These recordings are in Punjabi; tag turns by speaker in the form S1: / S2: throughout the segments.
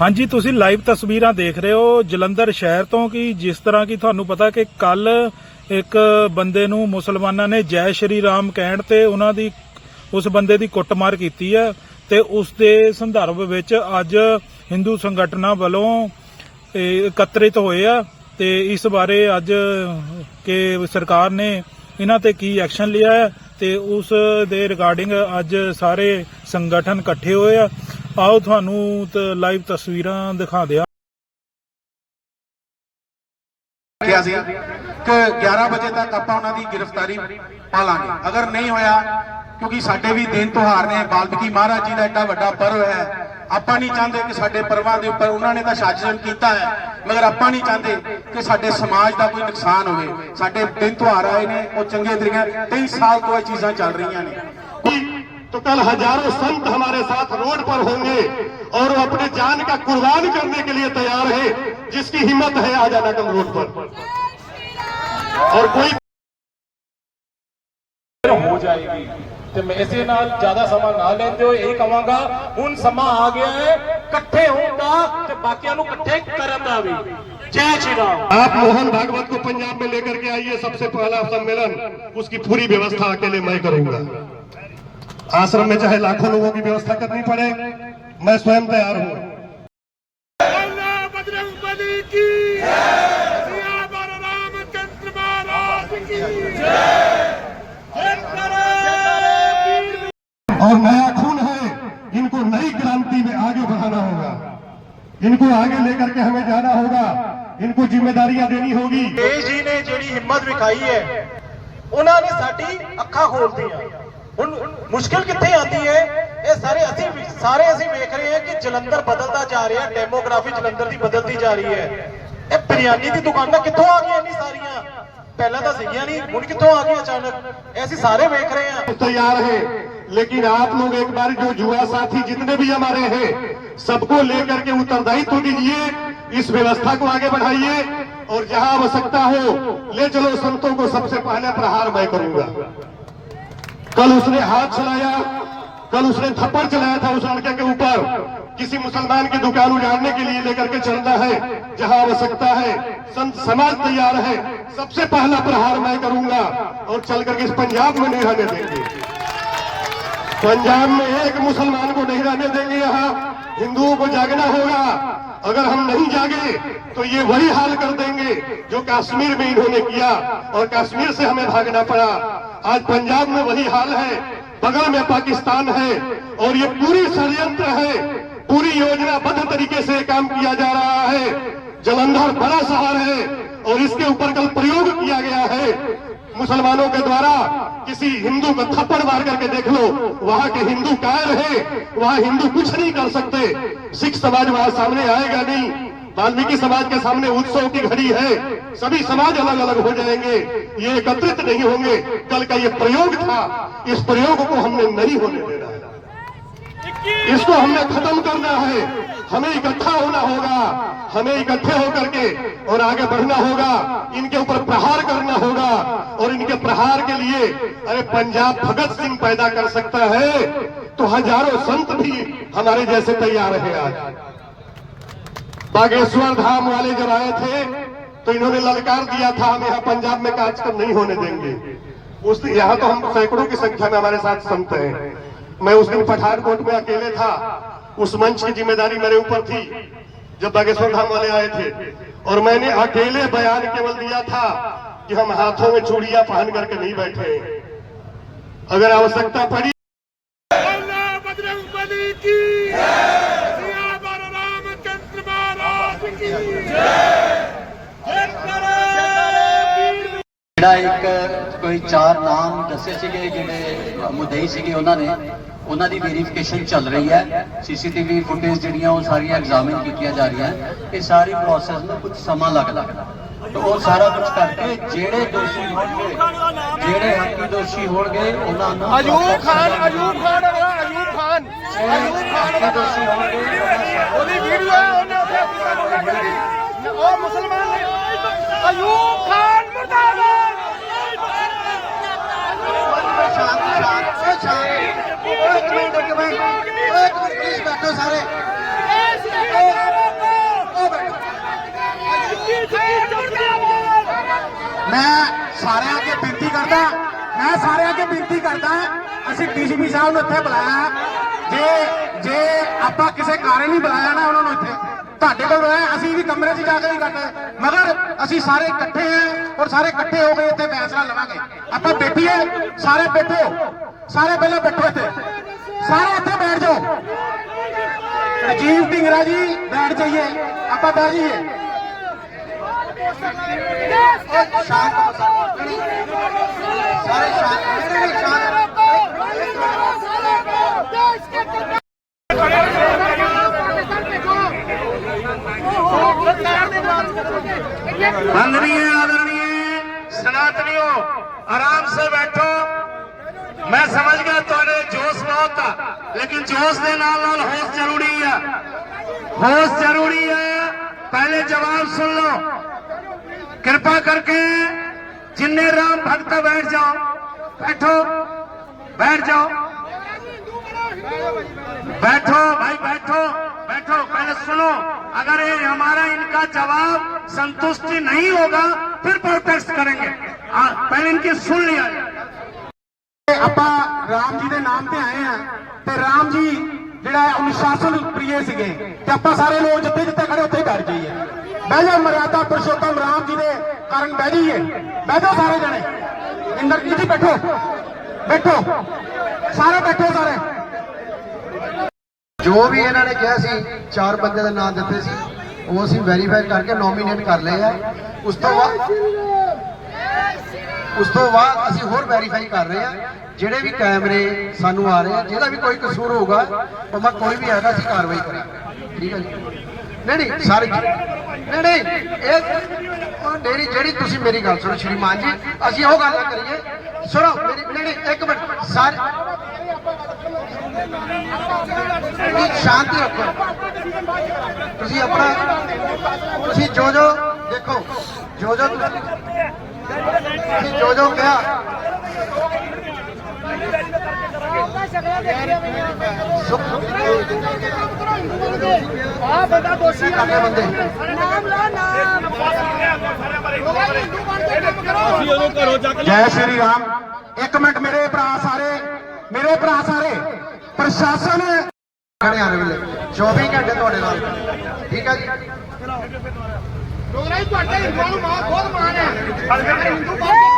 S1: ਹਾਂਜੀ, ਤੁਸੀਂ ਲਾਈਵ ਤਸਵੀਰਾਂ ਦੇਖ ਰਹੇ ਹੋ ਜਲੰਧਰ ਸ਼ਹਿਰ ਤੋਂ ਕਿ ਜਿਸ ਤਰ੍ਹਾਂ ਕਿ ਤੁਹਾਨੂੰ ਪਤਾ ਕਿ ਕੱਲ ਇੱਕ ਬੰਦੇ ਨੂੰ ਮੁਸਲਮਾਨਾਂ ਨੇ ਜੈ ਸ਼੍ਰੀ ਰਾਮ ਕਹਿਣ ਤੇ ਉਹਨਾਂ ਦੀ, ਉਸ ਬੰਦੇ ਦੀ ਕੁੱਟਮਾਰ ਕੀਤੀ ਹੈ ਤੇ ਉਸ ਦੇ ਸੰਦਰਭ ਵਿੱਚ ਅੱਜ ਹਿੰਦੂ ਸੰਗਠਨਾਂ ਵੱਲੋਂ ਇਕੱਤਰਿਤ ਹੋਏ ਆ ਤੇ ਇਸ ਬਾਰੇ ਅੱਜ ਕਿ ਸਰਕਾਰ ਨੇ ਇਹਨਾਂ ਤੇ ਕੀ ਐਕਸ਼ਨ ਲਿਆ ਹੈ ਤੇ ਉਸ ਦੇ ਰਿਗਾਰਡਿੰਗ ਅੱਜ ਸਾਰੇ ਸੰਗਠਨ ਇਕੱਠੇ ਹੋਏ ਆ। ਆਓ ਤੁਹਾਨੂੰ ਲਾਈਵ ਤਸਵੀਰਾਂ ਦਿਖਾ ਦਿਆਂ।
S2: ਕਿਹਾ ਸੀ ਕਿ 11 ਵਜੇ ਤੱਕ ਆਪਾਂ ਉਹਨਾਂ ਦੀ ਗ੍ਰਿਫਤਾਰੀ ਪਾ ਅਗਰ ਨਹੀਂ ਹੋਇਆ, ਕਿਉਂਕਿ ਸਾਡੇ ਵੀ ਦਿਨ ਤਿਉਹਾਰ ਨੇ, ਬਾਲਮੀਕੀ ਮਹਾਰਾਜ ਜੀ ਦਾ ਐਡਾ ਵੱਡਾ ਪਰਵ ਹੈ। ਆਪਾਂ ਨਹੀਂ ਚਾਹੁੰਦੇ ਕਿ ਸਾਡੇ ਪਰਵਾਂ ਦੇ ਉੱਪਰ ਉਹਨਾਂ ਨੇ ਤਾਂ ਸ਼ਾਜਨ ਕੀਤਾ ਹੈ, ਮਗਰ ਆਪਾਂ ਨਹੀਂ ਚਾਹੁੰਦੇ ਕਿ ਸਾਡੇ ਸਮਾਜ ਦਾ ਕੋਈ ਨੁਕਸਾਨ ਹੋਵੇ। ਸਾਡੇ ਦਿਨ ਤਿਉਹਾਰ ਆਏ ਨੇ, ਉਹ ਚੰਗੇ ਤਰੀਕੇ 23 ਸਾਲ ਤੋਂ ਇਹ ਚੀਜ਼ਾਂ ਚੱਲ ਰਹੀਆਂ ਨੇ।
S3: तो कल हजारों संत हमारे साथ रोड पर होंगे और वो अपने जान का कुर्बान करने के लिए तैयार है जिसकी हिम्मत है आ जाना कल रोड पर और कोई
S4: ਹੋ ਜਾਏਗੀ ਤੇ ਮੈਂ ਇਸੇ ਨਾਲ ਜ਼ਿਆਦਾ ਸਮਾਂ ਨਾ ਲੈਂਦੇ ਹੋਏ ਇਹ ਕਵਾਂਗਾ ਹੁਣ ਸਮਾਂ ਆ ਗਿਆ ਹੈ ਇਕੱਠੇ ਹੋਣ ਦਾ ਤੇ ਬਾਕੀਆਂ ਨੂੰ ਇਕੱਠੇ ਕਰਨ ਦਾ ਵੀ ਜੈ ਸ਼੍ਰੀ ਰਾਮ
S3: आप मोहन भागवत को पंजाब में लेकर के आइए सबसे पहला सम्मेलन उसकी पूरी व्यवस्था अकेले मैं करूंगा आश्रम में चाहे लाखों लोगों की व्यवस्था करनी पड़े मैं स्वयं तैयार हूँ। और नया खून है इनको नई क्रांति में आगे बढ़ाना होगा। इनको आगे लेकर के हमें जाना होगा। इनको जिम्मेदारियाँ देनी होगी।
S4: जी ने जी हिम्मत दिखाई है उन्होंने साड़ी अखा खोल दी ਹੁਣ ਮੁਸ਼ਕਿਲ ਕਿੱਥੇ ਆਉਂਦੀ ਹੈ ਇਹ ਸਾਰੇ ਅਸੀਂ ਵੀ- ਸਾਰੇ ਅਸੀਂ ਵੇਖ ਰਹੇ ਹਾਂ ਕਿ ਜਲੰਧਰ ਬਦਲਦਾ ਜਾ ਰਿਹਾ ਡੈਮੋਗ੍ਰਾਫੀ ਜਲੰਧਰ ਦੀ ਬਦਲਦੀ ਜਾ ਰਹੀ ਹੈ ਇਹ ਬਿਰਿਆਨੀ ਦੀ ਦੁਕਾਨਾਂ ਕਿੱਥੋਂ ਆ ਗਈਆਂ ਇੰਨੀ ਸਾਰੀਆਂ ਪਹਿਲਾਂ ਤਾਂ ਸੀਗੀਆਂ ਨਹੀਂ ਹੁਣ ਕਿੱਥੋਂ ਆ ਗਈਆਂ ਅਚਾਨਕ ਇਹ ਅਸੀਂ ਸਾਰੇ ਵੇਖ ਰਹੇ ਹਾਂ
S3: तैयार है लेकिन आप लोग एक बार जो युवा साथी जितने भी हमारे हैं सबको लेकर के उत्तरदायित्व दीजिए इस व्यवस्था को आगे बढ़ाइए और जहां आवश्यकता हो ले चलो संतों को सबसे पहले प्रहार मैं करूंगा कल उसने हाथ चलाया, कल उसने थप्पड़ चलाया था उस लड़के के ऊपर। किसी मुसलमान की दुकान उजाड़ने के लिए लेकर के चलना है, जहाँ आवश्यकता है, संत समाज तैयार है। सबसे पहला प्रहार मैं करूँगा और चल करके इस पंजाब में नहीं रहने देंगे। पंजाब में एक मुसलमान को नहीं रहने देंगे यहाँ। हिंदुओं को जागना होगा। अगर हम नहीं जागे तो ये वही हाल कर देंगे जो कश्मीर में इन्होंने किया और कश्मीर से हमें भागना पड़ा। आज पंजाब में वही हाल है, बगल में पाकिस्तान है और ये पूरी षड्यंत्र है, पूरी योजनाबद्ध तरीके से काम किया जा रहा है। जलंधर बड़ा शहर है और इसके ऊपर कल प्रयोग किया गया है। मुसलमानों के द्वारा किसी हिंदू को थप्पड़ मार करके देख लो, वहाँ के हिंदू कायर है वहाँ हिंदू कुछ नहीं कर सकते। सिख समाज वहाँ सामने आएगा नहीं। वाल्मीकि समाज के सामने उत्सव की घड़ी है। सभी समाज अलग अलग हो जाएँगे। ये एकत्रित नहीं होंगे। कल का ये प्रयोग था। इस प्रयोग को हमने नहीं होने देना। इसको हमने खत्म करना है। हमें इकट्ठा होना होगा। हमें इकट्ठे होकर के और आगे बढ़ना होगा। इनके ऊपर प्रहार करना होगा और इनके प्रहार के लिए, अरे पंजाब भगत सिंह पैदा कर सकता है। तो हज़ारों संत भी हमारे जैसे तैयार हैं आज। बागेश्वर धाम वाले जब आए थे तो इन्होंने ललकार दिया था, हम यहाँ पंजाब में कार्यक्रम नहीं होने देंगे। उस यहाँ तो हम सैकड़ों की संख्या में हमारे साथ संत हैं। मैं उस दिन पठानकोट में अकेले था। उस मंच की ज़िम्मेदारी मेरे ऊपर थी, जब बागेश्वर धाम वाले आए थे। और मैंने अकेले बयान केवल दिया था कि हम हाथों में चूड़िया पहन करके नहीं बैठे। अगर आवश्यकता पड़ी
S5: ਕੋਈ ਚਾਰ ਨਾਮ ਦੱਸੇ ਸੀਗੇ ਜਿਹੜੇ ਮੁਦਈ ਸੀਗੇ ਉਹਨਾਂ ਨੇ। ਉਹਨਾਂ ਦੀ ਵੈਰੀਫਿਕੇਸ਼ਨ ਚੱਲ ਰਹੀ ਹੈ। ਸੀਸੀਟੀਵੀ ਫੁਟੇਜ ਜਿਹੜੀਆਂ ਉਹ ਸਾਰੀਆਂ ਐਗਜ਼ਾਮਿਨ ਕੀਤੀਆਂ ਜਾ ਰਹੀਆਂ। ਇਹ ਸਾਰੀ ਪ੍ਰੋਸੈਸ ਨੂੰ ਕੁਝ ਸਮਾਂ ਲੱਗਦਾ। ਤਾਂ ਉਹ ਸਾਰਾ ਕੁਝ ਕਰਕੇ ਜਿਹੜੇ ਦੋਸ਼ੀ ਹੋਣਗੇ ਜਿਹੜੇ ਹੱਕੀ ਦੋਸ਼ੀ ਹੋਣਗੇ ਉਹਨਾਂ ਨੂੰ ਅਯੂਬ ਖਾਨ ਅਯੂਬ ਖਾਨ ਅਯੂਬ ਖਾਨ। ਅਯੂਬ ਖਾਨ ਦੋਸ਼ੀ ਹੋਣਗੇ ਉਹਦੀ ਵੀਡੀਓ ਹੈ ਉਹਨੇ ਉੱਥੇ
S6: ਉਹ ਮੁਸਲਮਾਨ ਨੇ। ਅਯੂਬ ਖਾਨ ਮੁਰਦਾਬਾਦ
S7: ਇੱਕ ਮਿੰਟ ਇੱਕ ਮਿੰਟ ਇੱਕ ਮਿੰਟ ਪਲੀਜ਼ ਬੈਠੋ ਸਾਰੇ
S2: ਮੈਂ ਸਾਰਿਆਂ ਅੱਗੇ ਬੇਨਤੀ ਕਰਦਾ ਮੈਂ ਸਾਰਿਆਂ ਅੱਗੇ ਬੇਨਤੀ ਕਰਦਾ ਅਸੀਂ ਡੀਸੀਪੀ ਸਾਹਿਬ ਨੂੰ ਇੱਥੇ ਬੁਲਾਇਆ ਜੇ ਜੇ ਆਪਾਂ ਕਿਸੇ ਕਾਰਨ ਨਹੀਂ ਬੁਲਾਇਆ ਨਾ ਉਹਨਾਂ ਨੂੰ ਇੱਥੇ, ਤੁਹਾਡੇ ਕੋਲ ਬੁਲਾਇਆ, ਅਸੀਂ ਵੀ ਕਮਰੇ 'ਚ ਜਾ ਕੇ ਨਹੀਂ ਕਰਦੇ ਮਗਰ ਅਸੀਂ ਸਾਰੇ ਇਕੱਠੇ ਆ ਔਰ ਸਾਰੇ ਇਕੱਠੇ ਹੋ ਕੇ ਇੱਥੇ ਫੈਸਲਾ ਲਵਾਂਗੇ। ਆਪਾਂ ਬੈਠੀਏ, ਸਾਰੇ ਬੈਠੋ, ਸਾਰੇ ਪਹਿਲਾਂ ਬੈਠੋ ਇੱਥੇ। ਸਾਰੇ ਇੱਥੇ ਬੈਠ ਜਾਓ। ਅਜੀਬ ਢਿੰਗਰਾ ਜੀ, ਬੈਠ ਜਾਈਏ। ਆਪਾਂ ਬੈਠ ਜਾਈਏ।
S8: माननीय आदरणीय, सनातनियों, आराम से बैठो। मैं समझ गया थोड़े जोश बहुत लेकिन जोश के नाल नाल होश ज़रूरी है। होश ज़रूरी है। पहले जवाब सुन लो। ਕਿਰਪਾ ਕਰਕੇ ਜਿੰਨੇ ਰਾਮ ਭਗਤ बैठ जाओ बैठो बैठ जाओ बैठो भाई बैठो बैठो पहले सुनो अगर ये हमारा इनका जवाब संतुष्टि नहीं होगा फिर प्रोटेस्ट करेंगे आ, पहले इनकी सुन लिया जाए।
S2: ਆਪਾਂ ਰਾਮ ਜੀ ਦੇ ਨਾਮ ਤੇ ਆਏ ਆ ਤੇ ਰਾਮ ਜੀ ਜਿਹੜਾ ਹੈ ਅਨੁਸ਼ਾਸਨ ਪ੍ਰਿਯ ਸੀਗੇ ਤੇ ਆਪਾਂ ਸਾਰੇ ਲੋਕ ਜਿੱਥੇ ਜਿੱਥੇ ਖੜੇ ਉੱਥੇ ਹੀ ਬੈਠ ਜਾਈਏ ਬਹਿ ਮਰਿਆਦਾ ਪੁਰਸ਼ੋਤਮ ਰਾਮ ਜੀ ਦੇ ਕਾਰਨ ਬਹਿ ਜਾਈਏ। ਬਹਿ ਸਾਰੇ ਜਣੇ। ਇੰਦਰਜੀਤ ਜੀ ਬੈਠੋ। ਬੈਠੋ। ਸਾਰੇ ਬੈਠੋ ਸਾਰੇ।
S7: ਜੋ ਵੀ ਇਹਨਾਂ ਨੇ ਕਿਹਾ ਸੀ, ਚਾਰ ਬੰਦੇ ਦੇ ਨਾਮ ਦਿੱਤੇ ਸੀ, ਉਹ ਅਸੀਂ ਵੈਰੀਫਾਈ ਕਰਕੇ ਨੋਮੀਨੇਟ ਕਰ ਲਏ ਆ। ਉਸ ਤੋਂ ਬਾਅਦ ਉਸ ਤੋਂ ਬਾਅਦ ਅਸੀਂ ਹੋਰ ਵੈਰੀਫਾਈ ਕਰ ਰਹੇ ਆ। ਜਿਹੜੇ ਵੀ ਕੈਮਰੇ ਸਾਨੂੰ ਆ ਰਹੇ ਆ, ਜਿਹਦਾ ਵੀ ਕੋਈ ਕਸੂਰ ਹੋਊਗਾ, ਉਹ ਮੈਂ ਕੋਈ ਵੀ ਹੈਗਾ ਅਸੀਂ ਕਾਰਵਾਈ ਕਰਾਂਗੇ। ਠੀਕ ਹੈ ਜੀ? ਨਹੀਂ ਨਹੀਂ ਨਹੀਂ ਨਹੀਂ, ਇਹ ਉਹ ਮੇਰੀ ਜਿਹੜੀ ਤੁਸੀਂ ਮੇਰੀ ਗੱਲ ਸੁਣੋ ਸ਼੍ਰੀਮਾਨ ਜੀ, ਅਸੀਂ ਉਹ ਗੱਲ ਕਰੀਏ। ਸੁਣੋ, ਮੇਰੀ ਨਹੀਂ ਇੱਕ ਮਿੰਟ। ਸਾਰੇ ਸ਼ਾਂਤੀ ਰੱਖੋ। ਤੁਸੀਂ ਆਪਣਾ ਤੁਸੀਂ ਜੋ ਜੋ ਦੇਖੋ, ਜੋ ਜੋ ਤੁਸੀਂ ਜੋ ਜੋ ਕਿਹਾ।
S6: ਆ ਬੰਦਾ ਦੋਸ਼ੀ ਨਾਮ ਲਾ ਨਾਮ
S2: ਜੈ ਸ਼੍ਰੀ ਰਾਮ ਇੱਕ ਮਿੰਟ ਮੇਰੇ ਭਰਾ ਸਾਰੇ ਮੇਰੇ ਭਰਾ ਸਾਰੇ ਪ੍ਰਸ਼ਾਸਨ
S7: ਖੜੇ ਆਣ ਵੇਲੇ 24 ਘੰਟੇ ਤੁਹਾਡੇ ਨਾਲ ਠੀਕ ਹੈ ਜੀ
S6: ਡੋਗਰਾ ਹੀ ਤੁਹਾਡੇ ਹਿੰਦੂਆਂ ਨੂੰ ਮਾਂ ਬਹੁਤ ਮਾਣ ਹੈ ਹਿੰਦੂ ਬਣ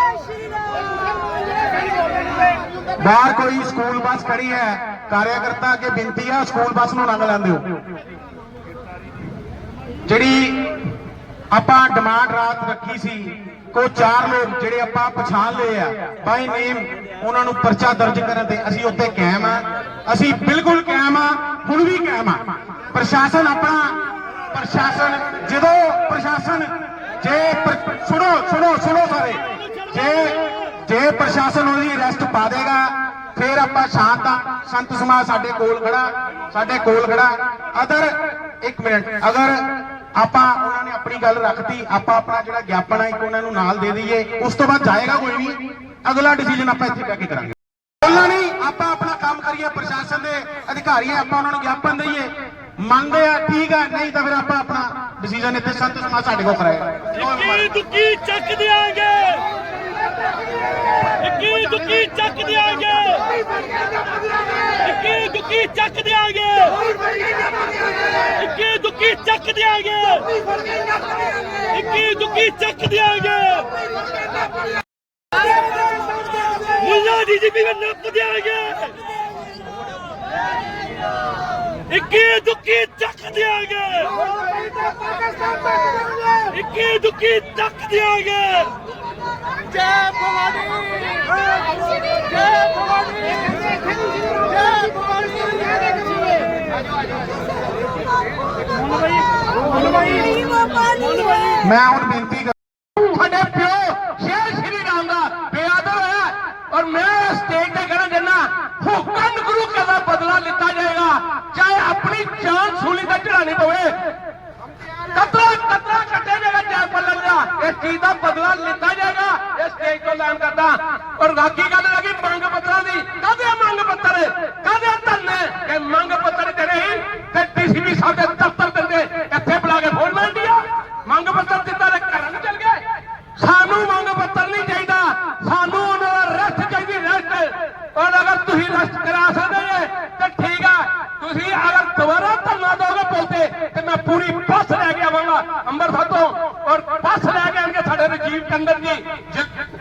S2: ਬਾਹਰ ਕੋਈ ਸਕੂਲ ਬੱਸ ਖੜੀ ਹੈ, ਕਾਰਿਆਕਰਤਾ ਅੱਗੇ ਬੇਨਤੀ ਆ, ਸਕੂਲ ਬੱਸ ਨੂੰ ਲੰਘ ਲੈਂਦੇ ਹੋ ਜਿਹੜੀ ਆਪਾਂ ਡਿਮਾਂਡ ਰਾਤ ਰੱਖੀ ਸੀ, ਕੋ ਚਾਰ ਲੋਕ ਜਿਹੜੇ ਆਪਾਂ ਪਛਾਣ ਲਏ ਆ, ਬਾਈ ਨੇਮ ਉਹਨਾਂ ਨੂੰ ਪਰਚਾ ਦਰਜ ਕਰਨ ਤੇ ਅਸੀਂ ਉੱਤੇ ਕਾਇਮ ਆ। ਅਸੀਂ ਬਿਲਕੁਲ ਕਾਇਮ ਆ, ਹੁਣ ਵੀ ਕਾਇਮ ਆ। ਪ੍ਰਸ਼ਾਸਨ ਆਪਣਾ, ਪ੍ਰਸ਼ਾਸਨ ਜਦੋਂ ਪ੍ਰਸ਼ਾਸਨ, ਜੇ ਸੁਣੋ ਸੁਣੋ ਸੁਣੋ ਸਾਰੇ। ਜੇ ਜੇ ਪ੍ਰਸ਼ਾਸਨ ਉਹਦੀ ਅਰੈਸਟ ਪਾ ਦੇਗਾ, ਫਿਰ ਆਪਾਂ ਸ਼ਾਂਤ ਆ ਸੰਤ ਸਮਾਜ ਸਾਡੇ ਕੋਲ ਖੜਾ, ਸਾਡੇ ਕੋਲ ਖੜਾ। ਅਦਰ ਇੱਕ ਮਿੰਟ, ਅਗਰ ਆਪਾਂ ਉਹਨਾਂ ਨੇ ਆਪਣੀ ਗੱਲ ਰੱਖਤੀ, ਆਪਾਂ ਆਪਣਾ ਜਿਹੜਾ ਗਿਆਪਨ ਹੈ ਇੱਕ ਉਹਨਾਂ ਨੂੰ ਨਾਲ ਦੇ ਦਈਏ, ਉਸ ਤੋਂ ਬਾਅਦ ਜਾਏਗਾ ਕੋਈ ਨਹੀਂ ਅਗਲਾ ਡਿਸੀਜਨ ਆਪਾਂ ਇੱਥੇ ਬਹਿ ਕੇ ਕਰਾਂਗੇ। ਬੋਲਣਾ ਨਹੀਂ, ਆਪਾਂ ਆਪਣਾ ਕੰਮ ਕਰੀਏ, ਪ੍ਰਸ਼ਾਸਨ ਦੇ ਅਧਿਕਾਰੀ ਆਪਾਂ ਉਹਨਾਂ ਨੂੰ ਗਿਆਪਨ ਦਈਏ। ਮੰਨਦੇ ਆ, ਠੀਕ ਆ, ਨਹੀਂ ਤਾਂ ਫਿਰ ਆਪਾਂ ਆਪਣਾ ਡਿਸੀਜਨ ਇੱਥੇ ਸੰਤ ਸਮਾਜ ਸਾਡੇ ਕੋਲ ਕਰਾਏਗਾ।
S1: ਦੁੱਕੀ ਚੱਕ ਦਿਆਂਗੇ। ਇੱਕੀ ਦੁੱਕੀ ਚੱਕ ਦਿਆਂਗੇ ਇੱਕੀ ਦੁੱਕੀ ਚੱਕ ਦਿਆਂਗੇ ਇੱਕੀ ਦੁੱਕੀ ਚੱਕ ਦਿਆਂਗੇ ਇੱਕੀ ਦੁੱਕੀ ਚੱਕ ਦਿਆਂਗੇ ਮੁੱਲਾ ਡੀਜੀਪੀ ਨੂੰ ਨੱਪ ਦਿਆਂਗੇ ਇੱਕੀ ਦੁੱਕੀ ਚੱਕ ਦਿਆਂਗੇ। ਇੱਕੀ ਦੁੱਕੀ ਚੱਕ ਦਿਆਂਗੇ।
S6: ਜੈ ਭਵਾਨੀ। ਜੈ ਭਵਾਨੀ। ਜੈ ਭਵਾਨੀ।
S2: ਮੈਂ ਹੁਣ ਬੇਨਤੀ ਕਰ ਤੁਹਾਡੇ ਪਿਓ ਸ਼ੇਰ ਸ਼੍ਰੀ ਰਾਮ ਦਾ ਬੇਆਦਰ ਹੋਇਆ ਔਰ ਮੈਂ ਸਟੇਜ ਤੇ ਕਹਿਣਾ ਚਾਹੁੰਦਾ ਹੁਕਮ ਗੁਰੂ ਦਾ ਬਦਲਾ ਲਿੱਤਾ ਜਾਏਗਾ ਚਾਹੇ ਆਪਣੀ ਜਾਨ ਸੂਲੀ ਤੇ ਚੜਾਣੀ ਪਵੇ। ਕਤਰਾ ਕਤਰਾ ਕੱਟਿਆ ਜਾਏਗਾ ਜੈ ਪੱਲਣ ਦਾ। ਇਸ ਚੀਜ਼ ਦਾ ਬਦਲਾ ਲਿੱਤਾ ਜਾਏਗਾ। ਇਹ ਸਟੇਜ ਤੋਂ ਐਲਾਨ ਕਰਦਾ। ਔਰ ਬਾਕੀ ਗੱਲ ਲੱਗੀ ਮੰਗ ਪੱਤਰਾਂ ਦੀ। ਕਾਹਦੇ ਮੰਗ ਪੱਤਰ? ਕਾਹਦੇ ਧਰਨੇ ਇਹ ਮੰਗ ਪੱਤਰ ਜਿਹੜੇ ਸੀ, ਤੇ ਡੀਸੀਪੀ ਸਾਹਿਬ ਦੇ ਦਫ਼ਤਰ ਦਿੰਦੇ। ਇੱਥੇ ਬੁਲਾ ਕੇ ਫੋਨ ਮੰਡੀ ਆ ਮੰਗ ਪੱਤਰ ਦਿੱਤਾ ਤੇ ਘਰਾਂ ਨੂੰ ਚਲ ਗਏ। ਸਾਨੂੰ ਮੰਗ
S6: ਪੱਤਰ ਨਹੀਂ ਚਾਹੀਦਾ। ਸਾਨੂੰ ਉਹਨਾਂ ਦਾ ਰੈਸਟ ਚਾਹੀਦੀ ਰੈਸਟ ਔਰ ਅਗਰ ਤੁਸੀਂ ਰੈਸਟ ਕਰਾ ਸਕਦੇ ਜੇ ਤੇ ਠੀਕ ਆ ਤੁਸੀਂ ਅਗਰ ਦੁਬਾਰਾ ਧਰਨਾ ਦੋਗੇ ਪੁੱਲ ਤੇ ਤੇ ਮੈਂ ਪੂਰੀ ਬੱਸ